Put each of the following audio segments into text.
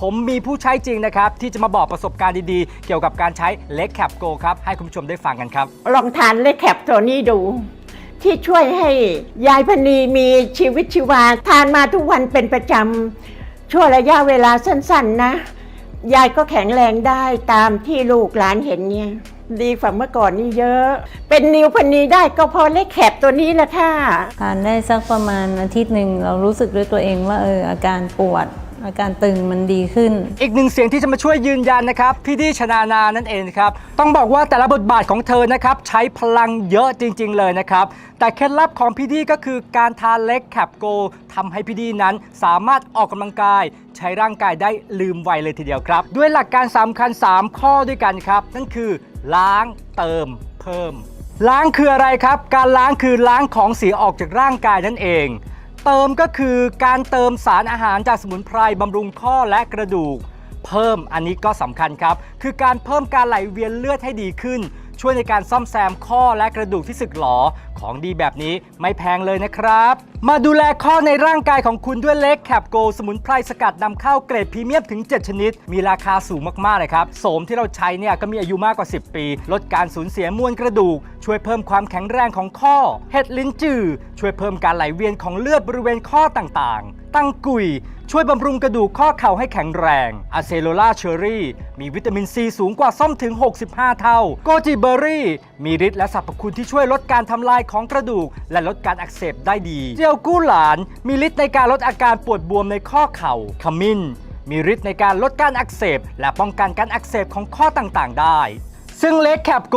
ผมมีผู้ใช้จริงนะครับ ที่จะมาบอกประสบการณ์ดีๆ เกี่ยวกับการใช้เล็กแคปโกครับ ให้คุณผู้ชมได้ฟังกันครับ ลองทานเลแคปตัวนี้ดู ที่ช่วยให้ยายพนีมีชีวิตชีวา ทานมาทุกวันเป็นประจำช่วงระยะเวลาสั้นๆนะ ยายก็แข็งแรงได้ตามที่ลูกหลานเห็นเนี่ยดีกว่าเมื่อก่อนนี่เยอะ เป็นนิวพนีได้ก็เพราะเลแคปตัวนี้แหละค่ะทานได้สักประมาณอาทิตย์หนึ่งเรารู้สึกด้วยตัวเองว่าเอออาการปวด อาการตึงมันดีขึ้น อีกหนึ่งเสียงที่จะมาช่วยยืนยันนะครับ พี่ดีชนานานั่นเองครับ ต้องบอกว่าแต่ละบทบาทของเธอนะครับ ใช้พลังเยอะจริง ๆ เลยนะครับ แต่เคล็ดลับของพี่ดีก็คือการทานเล็กแคปโกทำให้พี่ดีนั้นสามารถออกกำลังกาย ใช้ร่างกายได้ลืมไวเลยทีเดียวครับ ด้วยหลักการสำคัญ 3 ข้อด้วยกันครับ นั่นคือ ล้างเติม เพิ่ม ล้างคืออะไรครับ การล้างคือล้างของเสียออกจากร่างกายนั่นเอง เติมก็คือการเติมสารอาหารจากสมุนไพรบำรุงข้อและกระดูก เพิ่มอันนี้ก็สำคัญครับ คือการเพิ่มการไหลเวียนเลือดให้ดีขึ้น ช่วยในการซ่อมแซมข้อและกระดูกที่สึกหรอของดีแบบนี้ไม่แพงเลยนะครับ มาดูแลข้อในร่างกายของคุณด้วยเล็กแคปโกสมุนไพรสกัดนำเข้าเกรดพรีเมียมถึง 7 ชนิด มีราคาสูงมากๆเลยครับ โสมที่เราใช้เนี่ยก็มีอายุมากกว่า 10 ปี ลดการสูญเสียมวลกระดูก ช่วยเพิ่มความแข็งแรงของข้อ เห็ดลิ้นจือ ช่วยเพิ่มการไหลเวียนของเลือดบริเวณข้อต่างๆ ตั้งกุย ช่วยบำรุงกระดูกข้อเข่าให้แข็งแรงอะเซโลล่าเชอรี่ มีวิตามินซีสูงกว่าส้มถึง 65 เท่า โกจิเบอรี่ มีฤทธิ์และสรรพคุณที่ช่วยลดการทำลายของกระดูก และลดการอักเสบได้ดี เจลกู้หลาน มีฤทธิ์ในการลดอาการปวดบวมในข้อเข่า ขมิ้นมีฤทธิ์ในการลดการอักเสบ และป้องกันการอักเสบของข้อต่างๆ ได้ ซึ่งเล็กแคปโก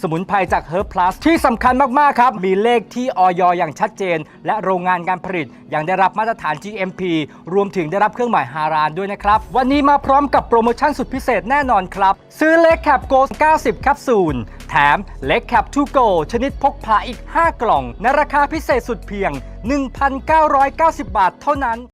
สมุนไพรจาก Herb Plus ที่สำคัญมาก ๆ ครับ มีเลขที่ออยอย่างชัดเจน และโรงงานการผลิตยังได้รับมาตรฐาน GMP รวมถึงได้รับเครื่องหมายฮารานด้วยนะครับ วันนี้มาพร้อมกับโปรโมชั่นสุดพิเศษแน่นอนครับ ซื้อเล็กแคปโก90 แคปซูลแถมเล็กแคปทูโกชนิดพกพาอีก 5 กล่อง ในราคาพิเศษสุดเพียง 1,990 บาทเท่านั้น